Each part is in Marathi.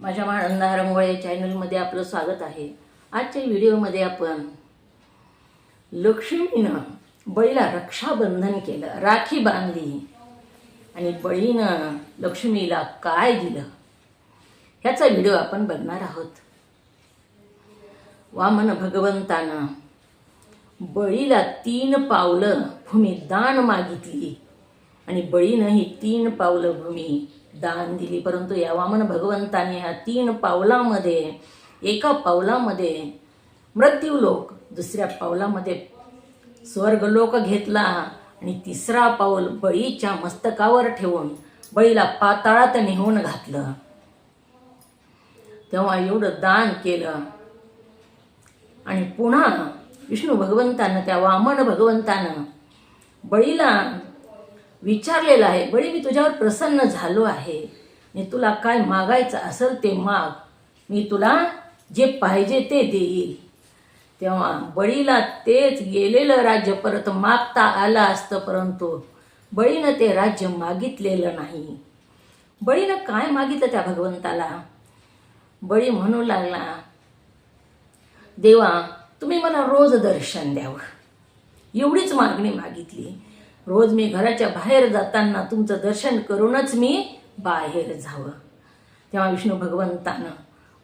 माझ्या अंधारामुळे चॅनलमध्ये आपलं स्वागत आहे. आजच्या व्हिडिओमध्ये आपण लक्ष्मीनं बळीला रक्षाबंधन केलं राखी बांधली. आणि बळीनं लक्ष्मीला काय दिलं? ह्याचा व्हिडिओ आपण बघणार आहोत. वामन भगवंतानं बळीला तीन पावलं भूमी दान मागितली. आणि बळीनं ही तीन पावलं भूमी दान दिली. परंतु या वामन भगवंताने ह्या तीन पावलामध्ये एका पावलामध्ये मृत्यूलोक दुसऱ्या पावलामध्ये स्वर्गलोक घेतला आणि तिसरा पाऊल बळीच्या मस्तकावर ठेवून बळीला पाताळात नेहून घातलं. तेव्हा एवढं दान केलं. आणि पुन्हा विष्णू भगवंतानं त्या वामन भगवंतानं बळीला विचारलेलं आहे बळी मी तुझ्यावर प्रसन्न झालो आहे. मी तुला काय मागायचं असेल ते माग. मी तुला जे पाहिजे ते देईल. तेव्हा बळीला तेच गेलेलं राज्य परत मागता आलं असतं परंतु बळीनं ते राज्य मागितलेलं नाही. बळीनं काय मागितलं त्या भगवंताला? बळी म्हणू लागला देवा तुम्ही मला रोज दर्शन द्यावं. एवढीच मागणी मागितली. रोज मी घराच्या बाहेर जाताना तुमचं दर्शन करूनच मी बाहेर जावं. तेव्हा विष्णू भगवंतानं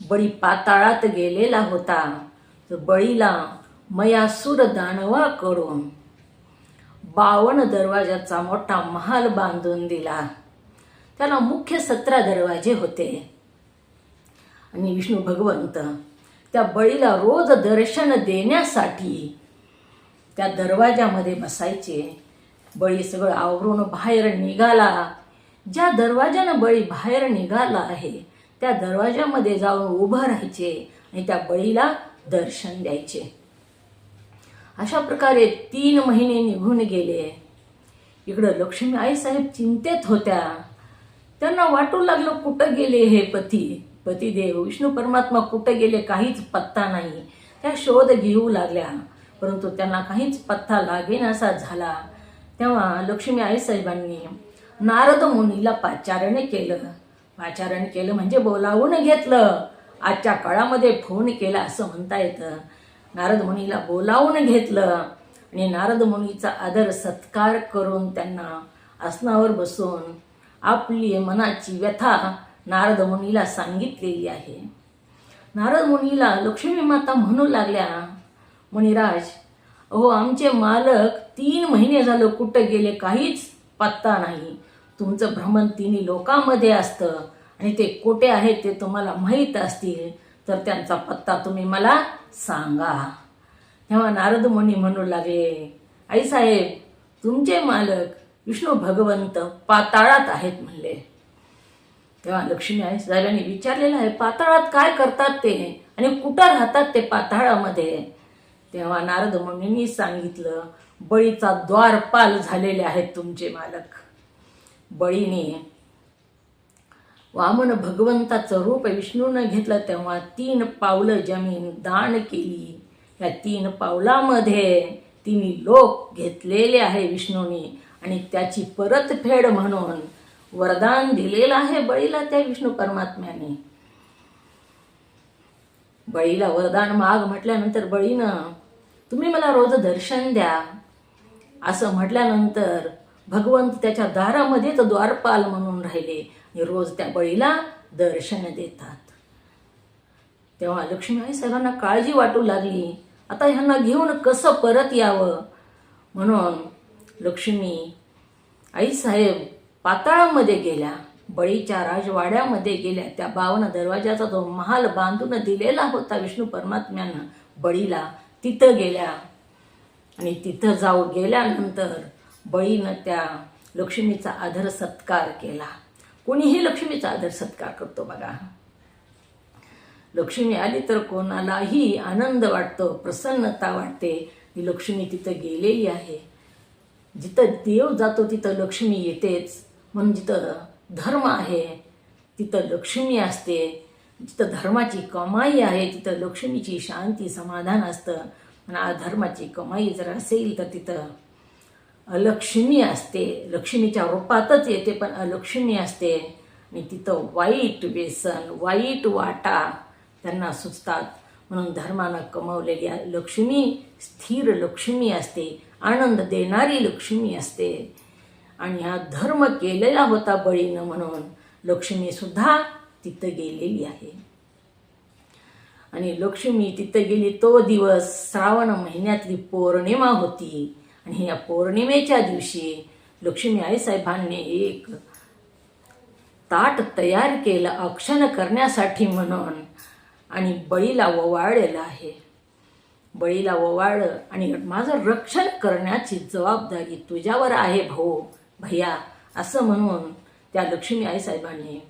बळी पाताळात गेलेला होता. तर बळीला मयासूर दानवा करून बावन्न दरवाजाचा मोठा महाल बांधून दिला. त्याला मुख्य सतरा दरवाजे होते. आणि विष्णू भगवंत त्या बळीला रोज दर्शन देण्यासाठी त्या दरवाजामध्ये बसायचे. बळी सगळं आवरून बाहेर निघाला. ज्या दरवाजानं बळी बाहेर निघाला आहे त्या दरवाजामध्ये जाऊन उभं राहायचे आणि त्या बळीला दर्शन द्यायचे. अशा प्रकारे तीन महिने निघून गेले. इकडं लक्ष्मी आईसाहेब चिंतेत होत्या. त्यांना वाटू लागलं कुठं गेले हे पती? पतिदेव विष्णू परमात्मा कुठं गेले काहीच पत्ता नाही. त्या शोध घेऊ लागल्या परंतु त्यांना काहीच पत्ता लागेनासा झाला. तेव्हा लक्ष्मी आईसाहेबांनी नारद मुनीला पाचारण केलं. पाचारण केलं म्हणजे बोलावून घेतलं. आजच्या काळामध्ये फोन केला असं म्हणता येतं. नारद मुनीला बोलावून घेतलं आणि नारद मुनीचा आदर सत्कार करून त्यांना आसनावर बसून आपली मनाची व्यथा नारद मुनीला सांगितलेली आहे. नारद मुनीला लक्ष्मी माता म्हणू लागल्या मुनिराज अहो आमचे मालक तीन महिने झालं कुठं गेले काहीच पत्ता नाही. तुमचं भ्रमण तिन्ही लोकांमध्ये असतं आणि ते कोठे आहेत ते तुम्हाला माहीत असतील तर त्यांचा पत्ता तुम्ही मला सांगा. तेव्हा नारद मुनी म्हणू लागले आईसाहेब तुमचे मालक विष्णू भगवंत पाताळात आहेत म्हणले. तेव्हा लक्ष्मी आई साहेबांनी विचारलेलं आहे पाताळात काय करतात ते? आणि कुठं राहतात ते पाताळामध्ये? तेव्हा नारद मुनींनी सांगितलं बळीचा द्वारपाल झालेले आहेत तुमचे मालक. बळीने वामन भगवंताचं रूप विष्णूनं घेतलं तेव्हा तीन पावलं जमीन दान केली. या तीन पावलामध्ये तिने लोक घेतलेले आहे विष्णूने आणि त्याची परतफेड म्हणून वरदान दिलेलं आहे बळीला त्या विष्णू परमात्म्याने. बळीला वरदान माग म्हटल्यानंतर बळीनं तुम्ही मला रोज दर्शन द्या. असं म्हटल्यानंतर भगवंत त्याच्या दारामध्येच द्वारपाल म्हणून राहिले. आणि रोज त्या बळीला दर्शन देतात. तेव्हा लक्ष्मी आई साहेबांना काळजी वाटू लागली. आता ह्यांना घेऊन कसं परत यावं? म्हणून लक्ष्मी आईसाहेब पाताळामध्ये गेल्या. बळीच्या राजवाड्यामध्ये गेल्या. त्या बावन दरवाजाचा जो महाल बांधून दिलेला होता विष्णू परमात्म्यानं बळीला. तिथं गेल्या. आणि तिथं जाऊ गेल्यानंतर बळीनं त्या लक्ष्मीचा आदर सत्कार केला. कोणीही लक्ष्मीचा आदर सत्कार करतो बघा. लक्ष्मी आली तर कोणालाही आनंद वाटतो प्रसन्नता वाटते. ही लक्ष्मी तिथं गेलेली आहे. जिथं देव जातो तिथं लक्ष्मी येतेच. म्हणून जिथं धर्म आहे तिथं लक्ष्मी असते. जिथं धर्माची कमाई आहे तिथं लक्ष्मीची शांती समाधान असतं. आणि अधर्माची कमाई जर असेल तर तिथं अलक्ष्मी असते. लक्ष्मीच्या रूपातच येते पण अलक्ष्मी असते. आणि तिथं वाईट व्यसन वाईट वाटा त्यांना सुचतात. म्हणून धर्मानं कमवलेली लक्ष्मी स्थिर लक्ष्मी असते. आनंद देणारी लक्ष्मी असते. आणि हा धर्म केलेला होता बळीनं म्हणून लक्ष्मीसुद्धा तिथं गेलेली आहे. आणि लक्ष्मी तिथं गेली तो दिवस श्रावण महिन्यातली पौर्णिमा होती. आणि या पौर्णिमेच्या दिवशी लक्ष्मी आईसाहेबांनी एक ताट तयार केलं औक्षण करण्यासाठी म्हणून. आणि बळीला ओवाळलेलं आहे. बळीला ओवाळलं आणि माझं रक्षण करण्याची जबाबदारी तुझ्यावर आहे भाऊ भैया असं म्हणून त्या लक्ष्मी आईसाहेबांनी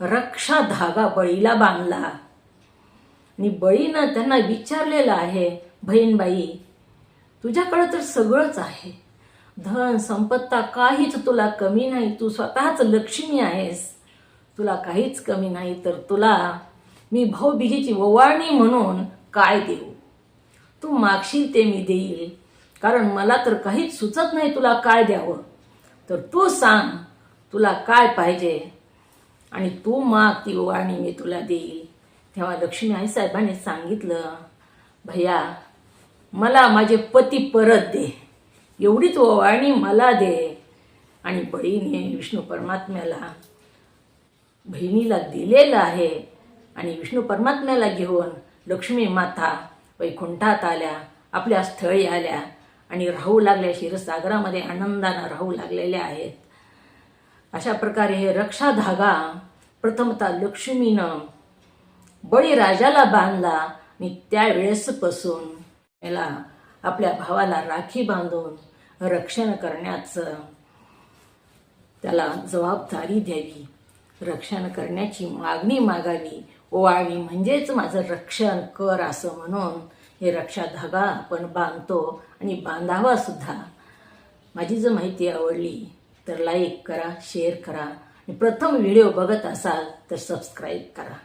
रक्षा धागा बळीला बांधला. आणि बळीनं त्यांना विचारलेलं आहे बहीणबाई तुझ्याकडं तर सगळंच आहे. धन संपत्ता काहीच तुला कमी नाही. तू स्वतःच लक्ष्मी आहेस. तुला काहीच कमी नाही तर तुला मी भाऊबीजेची ओवाळणी म्हणून काय देऊ? तू मागशील ते मी देईल. कारण मला तर काहीच सुचत नाही तुला काय द्यावं. तर तू सांग तुला काय पाहिजे? आणि तू माग ती ओवाळणी मी तुला देईल. तेव्हा लक्ष्मी आईसाहेबांनी सांगितलं भैया मला माझे पती परत दे. एवढीच ओवाळणी मला दे. आणि बळीने विष्णू परमात्म्याला बहिणीला दिलेलं आहे आणि विष्णू परमात्म्याला घेऊन लक्ष्मी माता वैकुंठात आल्या आपल्या स्थळी आल्या आणि राहू लागल्या क्षीरसागरामध्ये आनंदानं राहू लागलेल्या आहेत. अशा प्रकारे हे रक्षा धागा प्रथमतः लक्ष्मीनं बळीराजाला बांधला. आणि त्यावेळेसपासून याला आपल्या भावाला राखी बांधून रक्षण करण्याचं त्याला जबाबदारी द्यावी. रक्षण करण्याची मागणी मागावी. ओवाळी म्हणजेच माझं रक्षण कर असं म्हणून हे रक्षा धागा आपण बांधतो आणि बांधावा सुद्धा. माझी जर माहिती आवडली तर लाईक करा शेअर करा आणि प्रथम व्हिडिओ बघत असाल तर सबस्क्राईब करा.